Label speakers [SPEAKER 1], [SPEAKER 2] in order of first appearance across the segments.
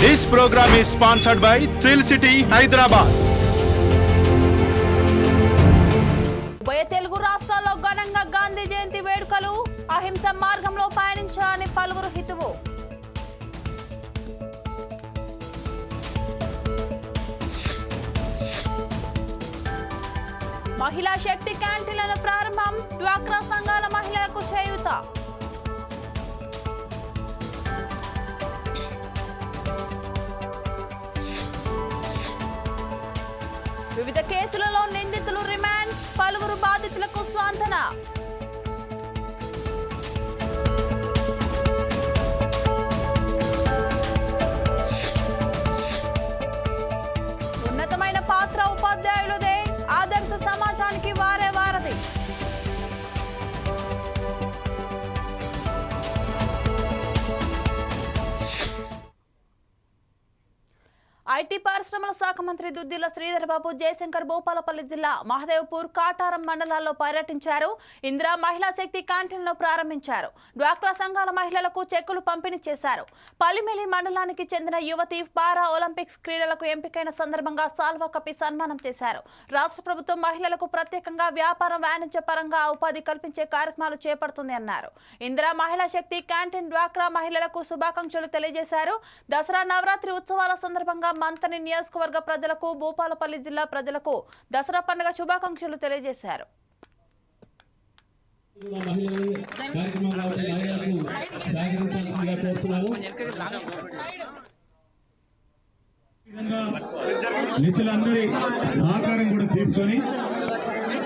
[SPEAKER 1] This program is sponsored by thrill city Hyderabad
[SPEAKER 2] ఉభయ తెలుగు రాష్ట్రాల్లో ఘనంగా గాంధీ జయంతి వేడుకలు అహింస మార్గంలో పయనించాలని పలువురు హితువు. మహిళా శక్తి క్యాంటీన్ల ప్రారంభం డ్వాక్రా సంఘాల మహిళలకు చేయూత. వివిధ కేసులలో నిందితులు రిమాండ్ పలువురు బాధితులకు స్వాంతన. ఐటీ పరిశ్రమల శాఖ మంత్రి దుద్దిల శ్రీధర్ బాబు జయశంకర్ భూపాలపల్లి జిల్లా మహదేవ్పూర్ కాటారం మండలాల్లో పర్యటించారు. ఇందిరా మహిళా శక్తి క్యాంటీన్లో ప్రారంభించారు. డ్వాక్రా సంఘాల మహిళలకు చెక్కులు పంపిణీ చేశారు. పల్లిమెలి మండలానికి చెందిన యువతి పారా ఒలింపిక్స్ క్రీడలకు ఎంపికైన సందర్భంగా సాల్వా కప్పి సన్మానం చేశారు. రాష్ట్ర ప్రభుత్వం మహిళలకు ప్రత్యేకంగా వ్యాపారం వాణిజ్య పరంగా ఉపాధి కల్పించే కార్యక్రమాలు చేపడుతుంది అన్నారు. ఇందిరా మహిళా శక్తి క్యాంటీన్ డ్వాక్రా మహిళలకు శుభాకాంక్షలు తెలియజేశారు. దసరా నవరాత్రి ఉత్సవాల సందర్భంగా మంతని నియోజకవర్గ ప్రజలకు భూపాలపల్లి జిల్లా ప్రజలకు దసరా పండుగ శుభాకాంక్షలు తెలియజేశారు.
[SPEAKER 3] నిధులందరి సహకారం కూడా తీసుకొని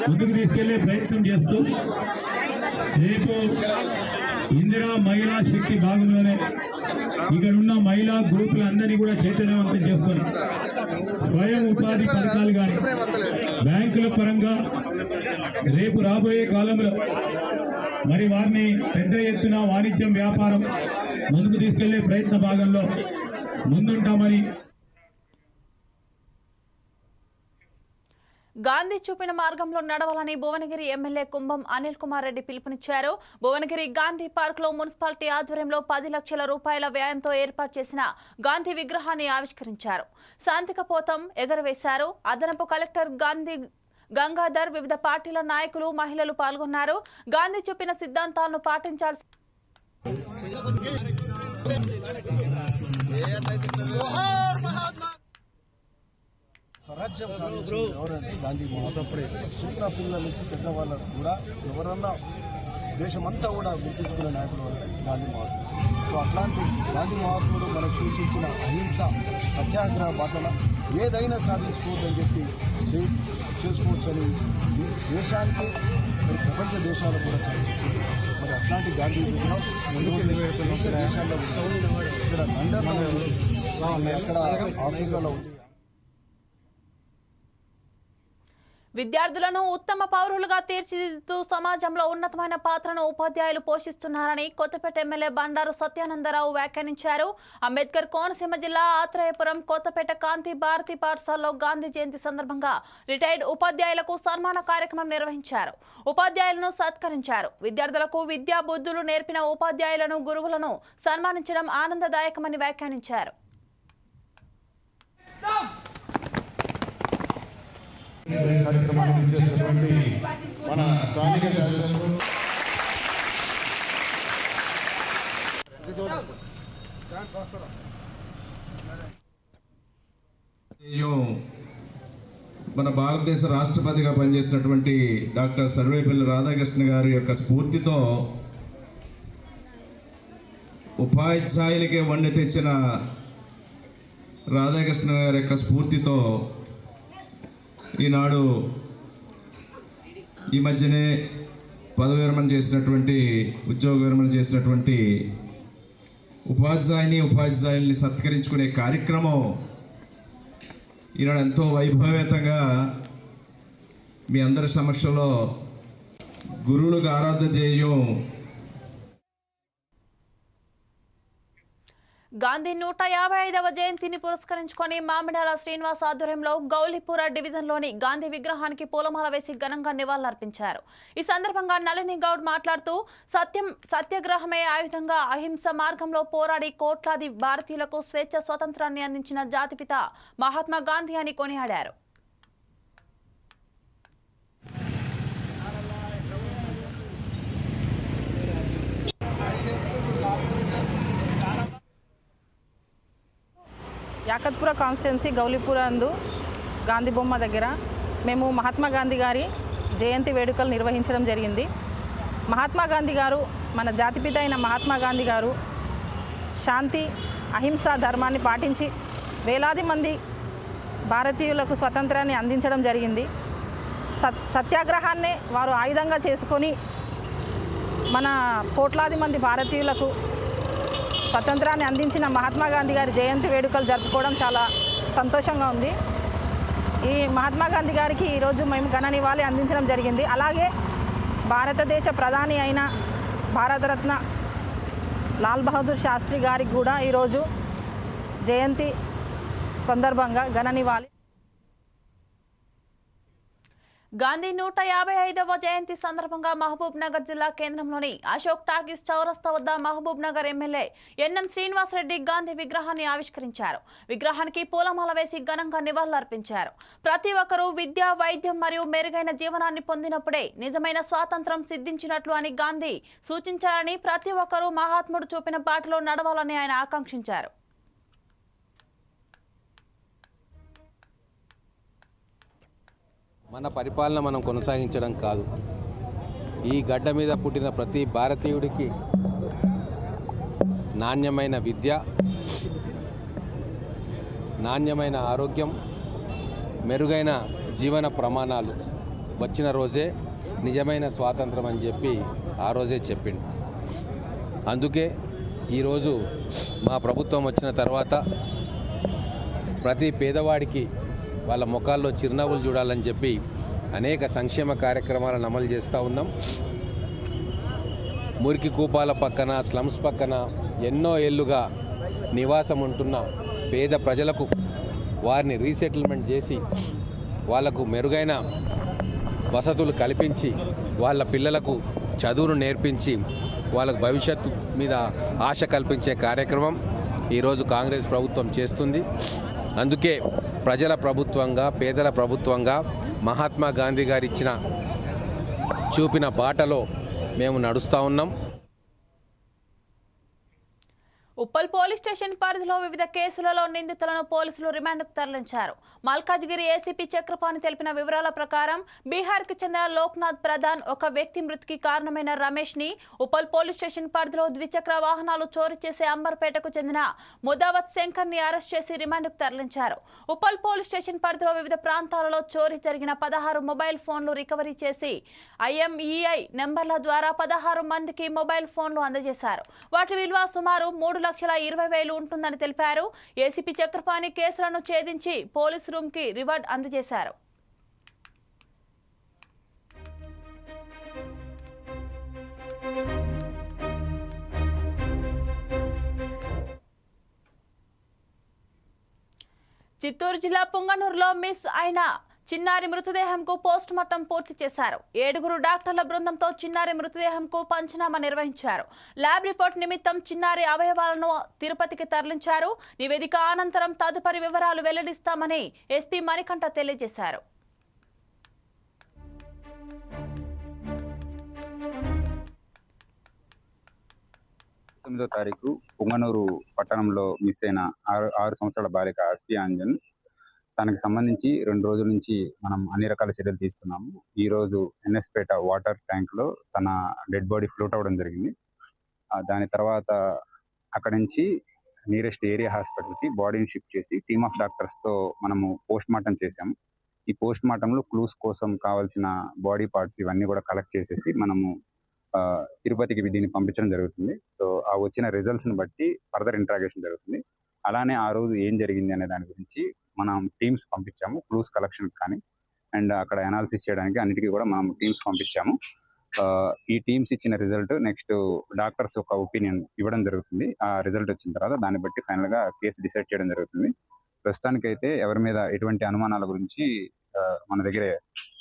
[SPEAKER 3] ముందుకు తీసుకెళ్ళే ప్రయత్నం చేస్తూ రేపు ఇందిరా మహిళా శక్తి భాగంలోనే ఇక్కడ ఉన్న మహిళా గ్రూపులందరినీ కూడా చైతన్యవంతం చేస్తున్నాం స్వయం ఉపాధి పథకాలు కానీ బ్యాంకుల పరంగా రేపు రాబోయే కాలంలో మరి వారిని పెద్ద ఎత్తున వాణిజ్యం వ్యాపారం ముందుకు తీసుకెళ్ళే ప్రయత్న భాగంలో ముందుంటామని
[SPEAKER 2] గాంధీ చూపిన మార్గంలో నడవాలని భువనగిరి ఎమ్మెల్యే కుంభం అనిల్ కుమార్ రెడ్డి పిలుపునిచ్చారు. భువనగిరి గాంధీ పార్క్లో మున్సిపాలిటీ ఆధ్వర్యంలో పది లక్షల రూపాయల వ్యయంతో ఏర్పాటు చేసిన గాంధీ విగ్రహాన్ని ఆవిష్కరించారు. శాంతికపోతం ఎగరవేశారు. అదనపు కలెక్టర్ గాంధీ గంగాధర్ వివిధ పార్టీల నాయకులు మహిళలు పాల్గొన్నారు. గాంధీ చూపిన సిద్ధాంతాలను పాటించాల్సి
[SPEAKER 4] స్వరాజ్యం సాధించింది ఎవరంటే గాంధీ మహాసప్పుడే. చిన్న పిల్లల నుంచి పెద్దవాళ్ళకు కూడా ఎవరన్నా దేశమంతా కూడా గుర్తుంచుకునే నాయకుడు గాంధీ మహాత్ముడు. సో అట్లాంటి గాంధీ మహాత్ముడు మనకు సూచించిన అహింస సత్యాగ్రహ బాటల ఏదైనా సాధించుకోవద్దని చెప్పి చేసుకోవచ్చని దేశానికి మరి ప్రపంచ దేశాలకు కూడా చాలా చెప్పింది మరి అట్లాంటి గాంధీ విగ్రహం దేశాల్లో. ఇక్కడ లండన్లో ఉంది. అక్కడ ఆఫ్రికాలో ఉంది.
[SPEAKER 2] విద్యార్థులను ఉత్తమ పౌరులుగా తీర్చిదిద్దుతూ సమాజంలో ఉన్నతమైన పాత్రను ఉపాధ్యాయులు పోషిస్తున్నారని కొత్తపేట ఎమ్మెల్యే బండారు సత్యానందరావు వ్యాఖ్యానించారు. అంబేద్కర్ కోనసీమ జిల్లా ఆత్రేయపురం కొత్తపేట కాంతి భారతి పాఠశాలలో గాంధీ జయంతి సందర్భంగా రిటైర్డ్ ఉపాధ్యాయులకు సన్మాన కార్యక్రమం నిర్వహించారు. ఉపాధ్యాయులను సత్కరించారు. విద్యార్థులకు విద్యా బుద్ధులు నేర్పిన ఉపాధ్యాయులను గురువులను సన్మానించడం ఆనందదాయకమని వ్యాఖ్యానించారు.
[SPEAKER 5] కార్యక్రమాన్ని చేసినటువంటి మన స్థానిక శాసనసభ్యులు మన భారతదేశ రాష్ట్రపతిగా పనిచేసినటువంటి డాక్టర్ సర్వేపల్లి రాధాకృష్ణ గారి యొక్క స్ఫూర్తితో ఉపాధ్యాయులకే వండి తెచ్చిన రాధాకృష్ణ గారి యొక్క స్ఫూర్తితో ఈనాడు ఈ మధ్యనే పదవి విరమణ చేసినటువంటి ఉద్యోగ విరమణ చేసినటువంటి ఉపాధ్యాయుని ఉపాధ్యాయుల్ని సత్కరించుకునే కార్యక్రమం ఈనాడు ఎంతో వైభవేతంగా మీ అందరి సమక్షంలో గురువులకు ఆరాధన చేయడం
[SPEAKER 2] గాంధీ నూట యాభై ఐదవ జయంతిని పురస్కరించుకొని మామిడాల శ్రీనివాస్ ఆధ్వర్యంలో గౌలిపుర డివిజన్లోని గాంధీ విగ్రహానికి పూలమాల వేసి ఘనంగా నివాళులర్పించారు. ఈ సందర్భంగా నళిని గౌడ్ మాట్లాడుతూ సత్యం సత్యాగ్రహమే ఆయుధంగా అహింస మార్గంలో పోరాడి కోట్లాది భారతీయులకు స్వేచ్ఛ స్వాతంత్రాన్ని అందించిన జాతిపిత మహాత్మా గాంధీ అని కొనియాడారు.
[SPEAKER 6] యాకత్పుర కాన్స్టిట్యున్సీ గౌలిపుర అందు గాంధీ బొమ్మ దగ్గర మేము మహాత్మా గాంధీ గారి జయంతి వేడుకలు నిర్వహించడం జరిగింది. మహాత్మా గాంధీ గారు మన జాతిపిత అయిన మహాత్మా గాంధీ గారు శాంతి అహింసా ధర్మాన్ని పాటించి వేలాది మంది భారతీయులకు స్వతంత్రాన్ని అందించడం జరిగింది. సత్ సత్యాగ్రహాన్నే వారు ఆయుధంగా చేసుకొని మన కోట్లాది మంది భారతీయులకు స్వతంత్రాన్ని అందించిన మహాత్మా గాంధీ గారి జయంతి వేడుకలు జరుపుకోవడం చాలా సంతోషంగా ఉంది. ఈ మహాత్మా గాంధీ గారికి ఈరోజు మేము ఘన నివాళి అందించడం జరిగింది. అలాగే భారతదేశ ప్రధాని అయిన భారతరత్న లాల్ బహదూర్ శాస్త్రి గారికి కూడా ఈరోజు జయంతి సందర్భంగా ఘన నివాళి.
[SPEAKER 2] గాంధీ నూట యాభై ఐదవ జయంతి సందర్భంగా మహబూబ్ నగర్ జిల్లా కేంద్రంలోని అశోక్ టాకీస్ చౌరస్తా వద్ద Mahabubnagar MLA NM Srinivasa Reddy Gandhi విగ్రహాన్ని ఆవిష్కరించారు. విగ్రహానికి పూలమాల వేసి ఘనంగా నివాళులర్పించారు. ప్రతి ఒక్కరూ విద్య వైద్యం మరియు మెరుగైన జీవనాన్ని పొందినప్పుడే నిజమైన స్వాతంత్రం సిద్ధించినట్లు అని గాంధీ సూచించారని ప్రతి ఒక్కరూ మహాత్ముడు చూపిన బాటలో నడవాలని ఆయన ఆకాంక్షించారు.
[SPEAKER 7] మన పరిపాలన మనం కొనసాగించడం కాదు. ఈ గడ్డ మీద పుట్టిన ప్రతి భారతీయుడికి నాణ్యమైన విద్య నాణ్యమైన ఆరోగ్యం మెరుగైన జీవన ప్రమాణాలు వచ్చిన రోజే నిజమైన స్వాతంత్రం అని చెప్పి ఆ రోజే చెప్పిండు. అందుకే ఈరోజు మా ప్రభుత్వం వచ్చిన తర్వాత ప్రతి పేదవాడికి వాళ్ళ ముఖాల్లో చిరునవ్వులు చూడాలని చెప్పి అనేక సంక్షేమ కార్యక్రమాలను అమలు చేస్తూ ఉన్నాం. మురికి కూపాల పక్కన స్లమ్స్ పక్కన ఎన్నో ఏళ్ళుగా నివాసం ఉంటున్న పేద ప్రజలకు వారిని రీసెటిల్మెంట్ చేసి వాళ్ళకు మెరుగైన వసతులు కల్పించి వాళ్ళ పిల్లలకు చదువును నేర్పించి వాళ్ళకు భవిష్యత్తు మీద ఆశ కల్పించే కార్యక్రమం ఈరోజు కాంగ్రెస్ ప్రభుత్వం చేస్తుంది. అందుకే ప్రజల ప్రభుత్వంగా పేదల ప్రభుత్వంగా మహాత్మా గాంధీ గారు ఇచ్చిన చూపిన బాటలో మేము నడుస్తూ ఉన్నాం.
[SPEAKER 2] ఉప్పల్ పోలీస్ స్టేషన్ పరిధిలో వివిధ కేసులలో నిందితులను పోలీసులు రిమాండ్కు తరలించారు. మల్కాజ్గిరి ఏసీపీ చక్రపాణి తెలిపిన వివరాల ప్రకారం బీహార్కు చెందిన లోక్నాథ్ ప్రధాన్ ఒక వ్యక్తి మృతికి కారణమైన రమేష్ని ఉప్పల్ పోలీస్ స్టేషన్ పరిధిలో ద్విచక్ర వాహనాలు చోరీ చేసే అంబర్పేటకు చెందిన ముదావత్ శంకర్ని అరెస్ట్ చేసి రిమాండ్కు తరలించారు. ఉప్పల్ పోలీస్ స్టేషన్ పరిధిలో వివిధ ప్రాంతాలలో చోరీ జరిగిన పదహారు మొబైల్ ఫోన్లు రికవరీ చేసి ఐఎంఈఐ నెంబర్ల ద్వారా పదహారు మందికి మొబైల్ ఫోన్లు అందజేశారు. వాటి విలువ సుమారు మూడు లక్షల ఇరవై వేలు ఉంటుందని తెలిపారు. ఏసీపీ చక్రపాణి కేసులను ఛేదించి పోలీస్ రూమ్కి రివార్డ్ అందజేశారు. చిత్తూరు జిల్లా పుంగనూరులో మిస్ అయిన చిన్నారి మృతదేహంకు పోస్ట్ మార్టం పూర్తి చేశారు. ఏడుగురు డాక్టర్ల బృందంతో చిన్నారి మృతదేహంకు పంచనామా నిర్వహించారు. ల్యాబ్ రిపోర్ట్ నిమిత్తం చిన్నారి అవయవాలను తిరుపతికి తరలించారు. నివేదిక అనంతరం తదుపరి వివరాలు వెల్లడిస్తామని ఎస్పీ మణికంఠ తెలియజేశారు.
[SPEAKER 8] తొమ్మిదో తారీఖు పుంగనూరు పట్టణంలో మిస్ అయిన ఆరు ఆరు సంవత్సరాల బాలిక ఎస్పి అంజన్ దానికి సంబంధించి రెండు రోజుల నుంచి మనం అన్ని రకాల చర్యలు తీసుకున్నాము. ఈ రోజు ఎన్ఎస్పేట వాటర్ ట్యాంక్లో తన డెడ్ బాడీ ఫ్లోట్ అవ్వడం జరిగింది. దాని తర్వాత అక్కడి నుంచి నియరెస్ట్ ఏరియా హాస్పిటల్కి బాడీని షిఫ్ట్ చేసి టీమ్ ఆఫ్ డాక్టర్స్తో మనము పోస్ట్ మార్టం చేసాము ఈ పోస్ట్ మార్టంలో క్లూస్ కోసం కావాల్సిన బాడీ పార్ట్స్ ఇవన్నీ కూడా కలెక్ట్ చేసేసి మనము ఆ, తిరుపతికి దీన్ని పంపించడం జరుగుతుంది. సో ఆ వచ్చిన రిజల్ట్స్ని బట్టి ఫర్దర్ ఇంట్రాగేషన్ జరుగుతుంది. అలానే ఆ రోజు ఏం జరిగింది అనే దాని గురించి మనం టీమ్స్ పంపించాము క్లూస్ కలెక్షన్ కానీ అండ్ అక్కడ అనాలిసిస్ చేయడానికి అన్నిటికీ కూడా మనం టీమ్స్ పంపించాము. ఈ టీమ్స్ ఇచ్చిన రిజల్ట్ నెక్స్ట్ డాక్టర్స్ ఒక ఒపీనియన్ ఇవ్వడం జరుగుతుంది. ఆ రిజల్ట్ వచ్చిన తర్వాత దాన్ని బట్టి ఫైనల్గా కేసు డిసైడ్ చేయడం జరుగుతుంది. ప్రస్తుతానికైతే ఎవరి మీద ఎటువంటి అనుమానాల గురించి మన దగ్గర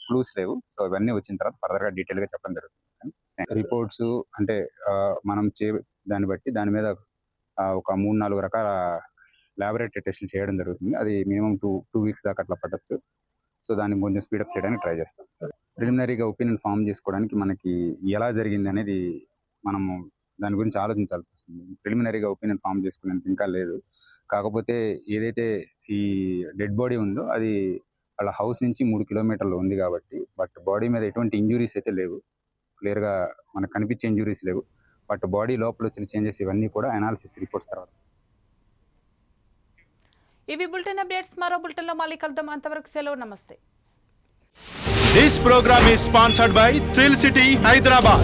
[SPEAKER 8] క్లూస్ లేవు. సో ఇవన్నీ వచ్చిన తర్వాత ఫర్దర్గా డీటెయిల్గా చెప్పడం జరుగుతుంది రిపోర్ట్స్ అంటే మనం చే దాన్ని బట్టి దాని మీద ఒక మూడు నాలుగు రకాల ల్యాబొరేటరీ టెస్టులు చేయడం జరుగుతుంది. అది మినిమం టూ టూ వీక్స్ దాకా అట్లా పట్టచ్చు. సో దాన్ని కొంచెం స్పీడప్ చేయడానికి ట్రై చేస్తాం. ప్రిలిమినరీగా ఒపీనియన్ ఫామ్ చేసుకోవడానికి మనకి ఎలా జరిగింది అనేది మనము దాని గురించి ఆలోచించాల్సి వస్తుంది. ప్రిలిమినరీగా ఒపీనియన్ ఫామ్ చేసుకునేంత ఇంకా లేదు. కాకపోతే ఏదైతే ఈ డెడ్ బాడీ ఉందో అది వాళ్ళ హౌస్ నుంచి మూడు కిలోమీటర్లు ఉంది కాబట్టి బట్ బాడీ మీద ఎటువంటి ఇంజురీస్ అయితే లేవు. క్లియర్గా మనకు కనిపించే ఇంజురీస్ లేవు. బట్ బాడీ లోపల వచ్చిన చేంజెస్ ఇవన్నీ కూడా అనాలిసిస్ రిపోర్ట్స్ తర్వాత.
[SPEAKER 2] ఇవి బులెటిన్ అప్డేట్స్. మరో బులెటిన్లో మళ్ళీ కలుద్దాం. అంతవరకు సెలవు. నమస్తే.
[SPEAKER 1] This program is sponsored by Thrill City, Hyderabad.